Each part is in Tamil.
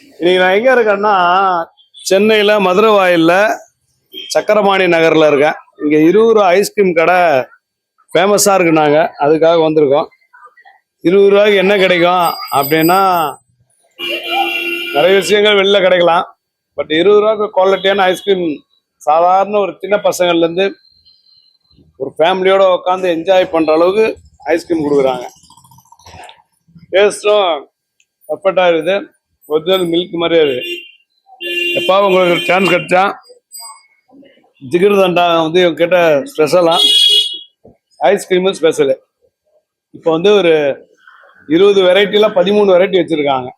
இன்னைக்கு நான் எங்க இருக்கேன்னா சென்னையில மதுரை வாயில்ல சக்கரபாணி நகர்ல இருக்கேன். இங்க இருபது ரூபா ஐஸ்கிரீம் கடை ஃபேமஸா இருக்கு நாங்க. அதுக்காக வந்திருக்கோம். இருபது ரூபாய்க்கு என்ன கிடைக்கும் அப்படின்னா நிறைய விஷயங்கள் வெளில கிடைக்கலாம். பட் இருபது ரூபாய்க்கு குவாலிட்டியான ஐஸ்கிரீம் சாதாரண ஒரு சின்ன பசங்கள்லேருந்து ஒரு ஃபேமிலியோட உட்காந்து என்ஜாய் பண்ற அளவுக்கு ஐஸ்கிரீம் கொடுக்குறாங்க. டேஸ்ட்டும் பர்ஃபெக்டாக இருக்குது. ஒரிஜினல் மில்க் மாதிரியே அது. எப்போ உங்களுக்கு சான்ஸ் கிடைச்சா? ஜிகிர் தண்டா வந்து இவங்க கிட்ட ஸ்பெஷலாக ஐஸ்கிரீமும் ஸ்பெஷலு இப்போ வந்து ஒரு இருபது வெரைட்டியில் பதிமூணு வெரைட்டி வச்சுருக்காங்க.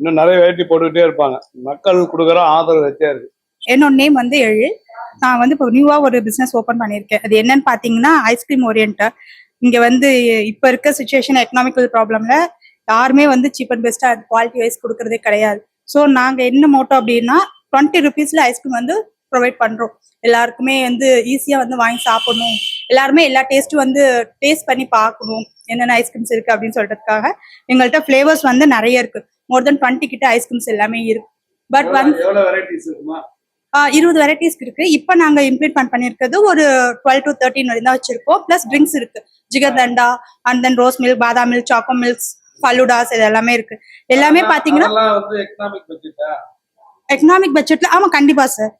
இன்னும் நிறைய வெரைட்டி போட்டுக்கிட்டே இருப்பாங்க. மக்கள் கொடுக்குற ஆதரவு வச்சே இருக்கு. என்னோட நேம் வந்து எழு நான் வந்து இப்போ நியூவா ஒரு பிஸ்னஸ் ஓப்பன் பண்ணியிருக்கேன். அது என்னன்னு பார்த்தீங்கன்னா ஐஸ்கிரீம் ஓரியன்டா இங்க வந்து இப்போ இருக்க சுச்சுவேஷன் எக்கனாமிக்கல் ப்ராப்ளம்ல யாருமே வந்து சீப் அண்ட் பெஸ்டா குவாலிட்டி வைஸ் கொடுக்கறதே கிடையாது. ஸோ நாங்க என்ன மோட்டோ அப்படின்னா டுவெண்ட்டி ருபீஸ்ல ஐஸ்கிரீம் வந்து ப்ரொவைட் பண்றோம். எல்லாருக்குமே வந்து ஈஸியா வந்து வாங்கி சாப்பிடணும். எல்லாருமே எல்லா டேஸ்ட்டும் வந்து டேஸ்ட் பண்ணி பார்க்கணும். என்னென்ன ஐஸ்கிரீம்ஸ் இருக்கு அப்படின்னு சொல்றதுக்காக எங்கள்கிட்ட ஃபிளேவர்ஸ் வந்து நிறைய இருக்கு. மோர் தென் டுவெண்ட்டி கிட்ட ஐஸ்கிரீம்ஸ் எல்லாமே இருக்கு. பட் வந்து இருபது வெரைட்டிஸ் இருக்கு. இப்போ நாங்க இம்ப்ளிமெண்ட் பண்ணிருக்கிறது ஒரு டுவெல் டு தேர்ட்டின் வரையும் தான் வச்சிருக்கோம். பிளஸ் ட்ரிங்க்ஸ் இருக்கு. Jigarthanda and then rose milk badam milk choco milks faloodas இது எல்லாமே இருக்கு. எல்லாமே பாத்தீங்கன்னா எக்கனாமிக் பட்ஜெட்ல ஆமா கண்டிப்பா சார்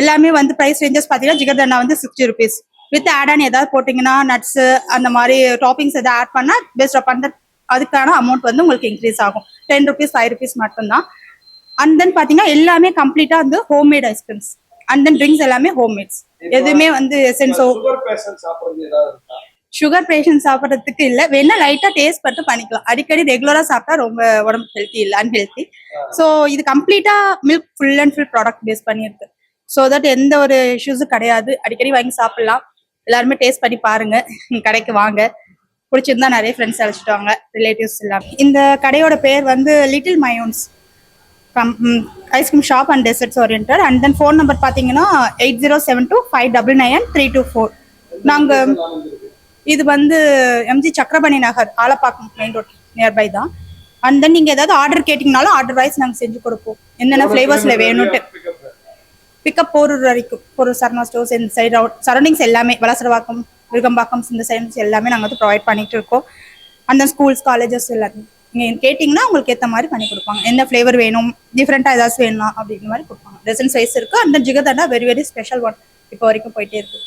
எல்லாமே வந்து பிரைஸ் ரேஞ்சஸ் பாத்தீங்கன்னா ஜிகர்தண்டா வந்து sixty rupees with add on ஏதாவது போட்டீங்கன்னா நட்ஸ் அந்த மாதிரி டாப்பிங்ஸ் எதாவது ஆட் பண்ணா பேஸ்ட் அப் அந்த அதுக்கான அமௌண்ட் வந்து உங்களுக்கு இன்க்ரீஸ் ஆகும். டென் ருபீஸ் ஃபைவ் ருபீஸ் மட்டும்தான். அண்ட் தென் பாத்தீங்கன்னா எல்லாமே கம்ப்ளீட்டா வந்து homemade ice creams and then drinks எல்லாமே ஹோம்மேட்ஸ் எதுவுமே வந்து எசென்ஸோ சுகர் பேஷண்ட் சாப்பிட்றதுக்கு இல்லை. வேணா லைட்டாக டேஸ்ட் மட்டும் பண்ணிக்கலாம். அடிக்கடி ரெகுலராக சாப்பிட்டா ரொம்ப உடம்பு ஹெல்த்தி இல்லை அன்ஹெல்த்தி ஸோ இது கம்ப்ளீட்டாக milk full and full product base பண்ணியிருக்கு ஸோ தட் எந்த ஒரு இஷ்யூஸும் கிடையாது. அடிக்கடி வாங்கி சாப்பிடலாம். எல்லாருமே டேஸ்ட் பண்ணி பாருங்க. கடைக்கு வாங்க. பிடிச்சிருந்தா நிறைய ஃப்ரெண்ட்ஸ் அழைச்சிட்டு வாங்க. ரிலேட்டிவ்ஸ் எல்லாமே. இந்த கடையோட பேர் வந்து little மயோன்ஸ் ice cream shop and desserts orient and then phone number பார்த்தீங்கன்னா eight zero seven two five double nine three two four நாங்கள் இது வந்து MG Chakrapani Nagar Alapakkam main road nearby தான். அண்ட் தென் நீங்க ஏதாவது ஆர்டர் கேட்டிங்கனாலும் ஆர்டர் வைஸ் நாங்க செஞ்சு கொடுப்போம். என்னென்ன ஃபிளேவர்ஸ்ல வேணும்ட்டு. பிக்கப் போரூர் வரைக்கும். போரூர் சரணா ஸ்டோர்ஸ் இந்த சைடு சரௌண்டிங்ஸ் எல்லாமே வலசரவாக்கம் விருகம்பாக்கம் இந்த சைட்ஸ் எல்லாமே நாங்கள் வந்து ப்ரொவைட் பண்ணிட்டு இருக்கோம். அந்த ஸ்கூல்ஸ் காலேஜஸ் எல்லாமே. நீங்கள் கேட்டிங்கன்னா உங்களுக்கு ஏற்ற மாதிரி பண்ணி கொடுப்பாங்க. என்ன ஃப்ளேவர் வேணும் டிஃப்ரெண்ட்டாக ஏதாச்சும் வேணும் அப்படிங்கிற மாதிரி கொடுப்பாங்க. ரெசன் சைஸ் இருக்கு. அந்த jigarthanda very very special one இப்போ வரைக்கும் போயிட்டே இருக்கு.